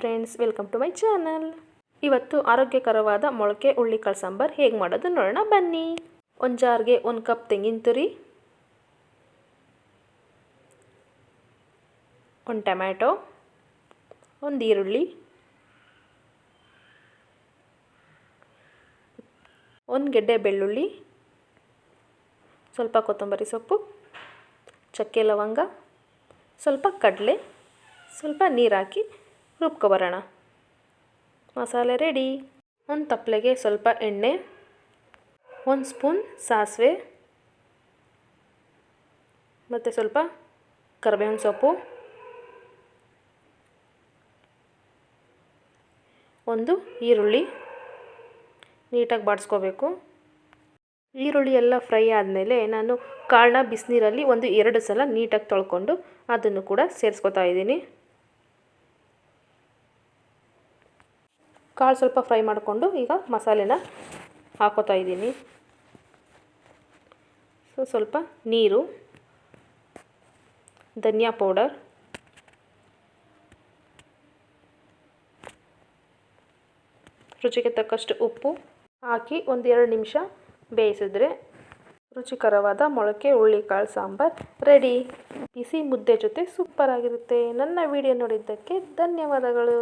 Friends welcome to my channel ಇವತ್ತು ಆರೋಗ್ಯಕರವಾದ ಮೊಳಕೆ ಹುಳ್ಳಿಕಾಳು ಸಾಂಬಾರ್ ಹೇಗೆ ಮಾಡೋದು ನೋಡೋಣ, ಬನ್ನಿ. ಒಂದು ಜಾರ್ಗೆ ಒಂದು ಕಪ್ ತೆಂಗಿನ ತುರಿ, ಒಂದು ಟೊಮ್ಯಾಟೊ, ಒಂದು ಈರುಳ್ಳಿ, ಒಂದು ಗೆಡ್ಡೆ ಬೆಳ್ಳುಳ್ಳಿ, ಸ್ವಲ್ಪ ಕೊತ್ತಂಬರಿ ಸೊಪ್ಪು, ಚಕ್ಕೆ ಲವಂಗ, ಸ್ವಲ್ಪ ಕಡಲೆ, ಸ್ವಲ್ಪ ನೀರು ಹಾಕಿ ರುಬ್ಕೊಬರೋಣ. ಮಸಾಲೆ ರೆಡಿ. ಒಂದು ತಪ್ಪಲೆಗೆ ಸ್ವಲ್ಪ ಎಣ್ಣೆ, ಒಂದು ಸ್ಪೂನ್ ಸಾಸಿವೆ, ಮತ್ತು ಸ್ವಲ್ಪ ಕರಿಬೇವಿನ ಸೊಪ್ಪು, ಒಂದು ಈರುಳ್ಳಿ ನೀಟಾಗಿ ಬಾಡಿಸ್ಕೋಬೇಕು. ಈರುಳ್ಳಿ ಎಲ್ಲ ಫ್ರೈ ಆದಮೇಲೆ ನಾನು ಕಾಳನ್ನ ಬಿಸಿನೀರಲ್ಲಿ ಒಂದು ಎರಡು ಸಲ ನೀಟಾಗಿ ತೊಳ್ಕೊಂಡು ಅದನ್ನು ಕೂಡ ಸೇರಿಸ್ಕೊತಾ ಇದ್ದೀನಿ. ಕಾಳು ಸ್ವಲ್ಪ ಫ್ರೈ ಮಾಡಿಕೊಂಡು ಈಗ ಮಸಾಲೆನ ಹಾಕೋತಾ ಇದ್ದೀನಿ. ಸೊ, ಸ್ವಲ್ಪ ನೀರು, ಧನಿಯಾ ಪೌಡರ್, ರುಚಿಗೆ ತಕ್ಕಷ್ಟು ಉಪ್ಪು ಹಾಕಿ ಒಂದೆರಡು ನಿಮಿಷ ಬೇಯಿಸಿದ್ರೆ ರುಚಿಕರವಾದ ಮೊಳಕೆ ಹುಳ್ಳಿಕಾಳು ಸಾಂಬಾರ್ ರೆಡಿ. ಬಿಸಿ ಮುದ್ದೆ ಜೊತೆ ಸೂಪರಾಗಿರುತ್ತೆ ನನ್ನ ವಿಡಿಯೋ ನೋಡಿದ್ದಕ್ಕೆ ಧನ್ಯವಾದಗಳು.